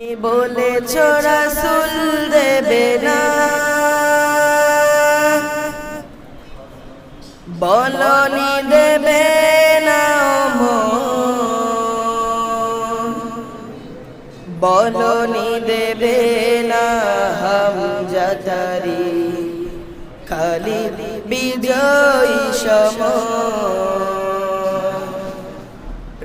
বলেছ রাসুল দেবে না। বলনি দেবে না। বলনি দেবে না হাম যাতারি খালি বিজয়ী সম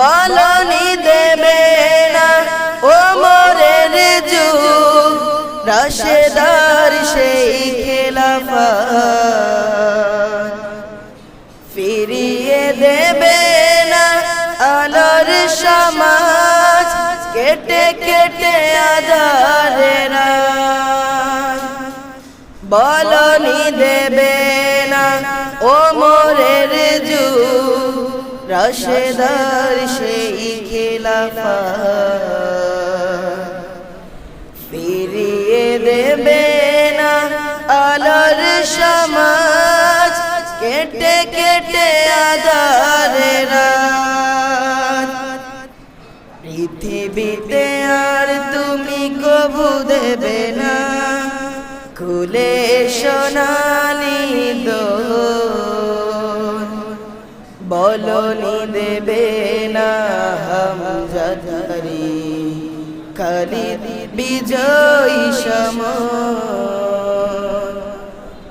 বলনি দেবে না, ও মোরের যুগ। রাশেদার সেই খেলাফা ফিরিয়ে দেবে না আলোর সমাজ, কেটে কেটে আধারেরা বলনি দেবে না, ও যুগ রশেদার সেই ফিরিয়ে দেবে না আলোর সমাজ কেটে কেটে আধারেরা পৃথিবীতে আর তুমি কবু দেবে না। খুলে সোনালি বলনি দেবে না হাম যাতারি খালি বিজয়ী সম।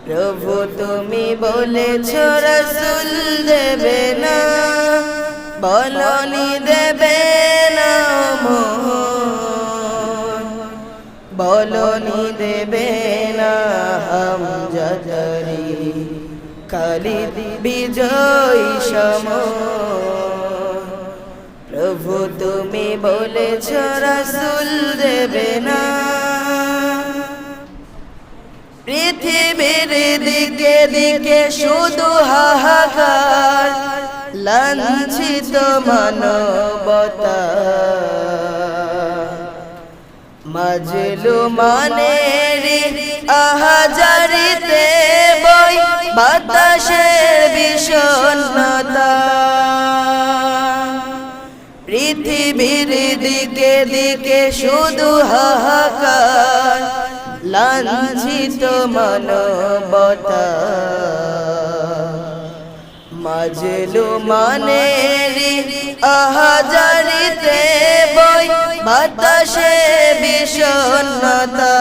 প্রভু তুমি বলেছ, রসুল দেবে না। বলনি দেবে না। বলনি দেবে না হাম যাতারি খালি বিজয়ী সম। প্রভু, তুমি বলেছ রসুল দেবে না। পৃথিবীর দিকে দিকে শুধু হাহাকার, লাঞ্ছিত মানবতা। মাজলু মানের আহাজারিতে বাতাসের বিষণ্ণতা। পৃথিবীর দিকে দিকে শুধু হাহাকার, লাঞ্ছিত মানবতা। মাজলু মানের আহাজারিতে বই বাতাসে বিষণ্ণতা।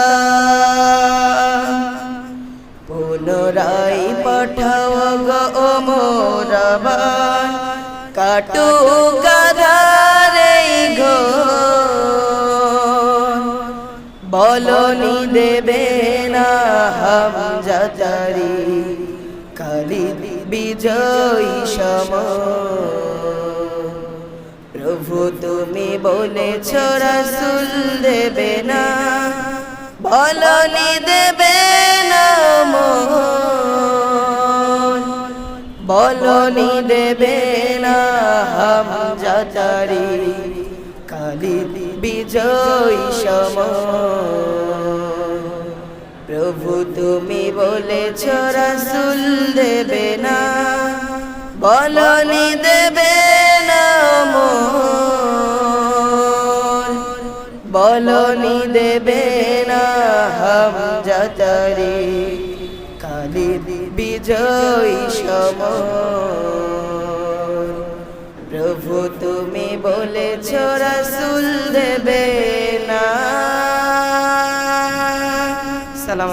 গো বলনি দেবে না হাম যাতারি খালি বিজয়ী সম প্রভু তুমি বলেছ রসুল দেবে না, বলনি দেবে না মন। বলনি দেবে হাম যাতারি খালি বিজয়ী সম প্রভু তুমি বলেছ, রসুল দেবে না, বলনি দেবে না। বলনি দেবে না হাম যাতারি খালি বিজয়ী সম প্রভু তুমি বলেছ রসুল দেবে না। সালাম